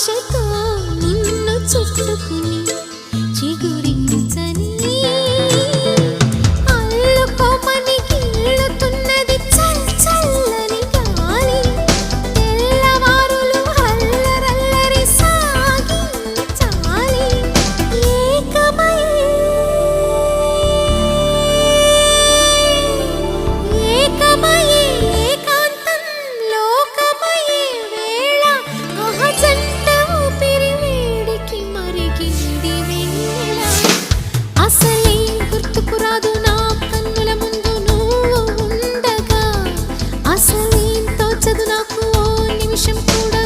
ఆశతో నిన్ను చుట్టుకుని అసలేంతో చదువు నాకు నిమిషం కూడా